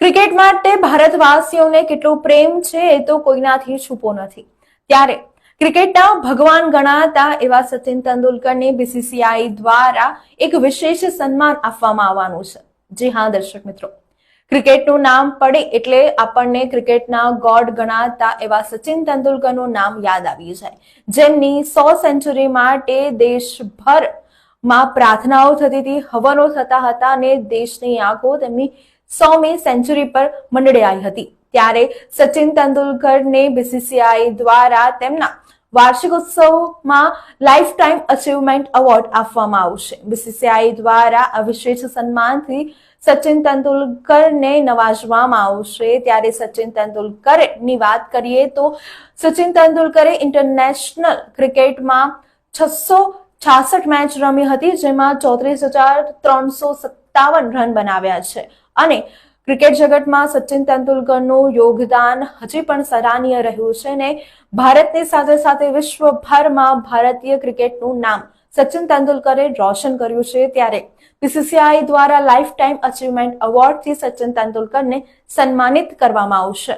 Cricket માટે ભારતવાસીઓને કેટલો પ્રેમ છે એ તો કોઈનાથી છૂપો નથી. ત્યારે ક્રિકેટના ભગવાન ગણાતા એવા સચિન તેંડુલકરને બીસીસીઆઈ દ્વારા એક વિશેષ સન્માન આપવામાં આવવાનું છે. જી હા, દર્શક મિત્રો. ક્રિકેટનું નામ પડે એટલે આપણને ક્રિકેટના ગોડ ગણાતા એવા સચિન તેંડુલકરનું નામ યાદ આવી જાય. જેમની સો સેન્ચુરી માટે દેશભરમાં પ્રાર્થનાઓ થતી હતી, હવનો થતા હતા અને દેશની આંખો તેમની સોમી સેન્ચુરી પર મંડળાઈ હતી. ત્યારે સચિન તેંડુલકરને બીસીસીઆઈ દ્વારા તેમના વાર્ષિક ઉત્સવમાં લાઈફ ટાઈમ અચીવમેન્ટ એવોર્ડ આપવામાં આવશે. બીસીસીઆઈ દ્વારા આ વિશેષ સન્માનથી સચિન તેંડુલકરને નવાજવામાં આવશે. ત્યારે સચિન તેંડુલકરની વાત કરીએ તો સચિન તેંડુલકરે ઇન્ટરનેશનલ ક્રિકેટમાં છસો છાસઠ મેચ રમી હતી, જેમાં ચોત્રીસ હજાર ત્રણસો સત્તાવન રન બનાવ્યા છે. અને ક્રિકેટ જગતમાં સચિન તેંડુલકરનું યોગદાન હજી પણ સરાહનીય રહ્યું છે ને ભારતની સાથે સાથે વિશ્વભરમાં ભારતીય ક્રિકેટનું નામ સચિન તેંડુલકરે રોશન કર્યું છે ત્યારે બીસીસીઆઈ દ્વારા લાઈફ ટાઈમ અચીવમેન્ટ એવોર્ડથી સચિન તેંડુલકરને સન્માનિત કરવામાં આવશે.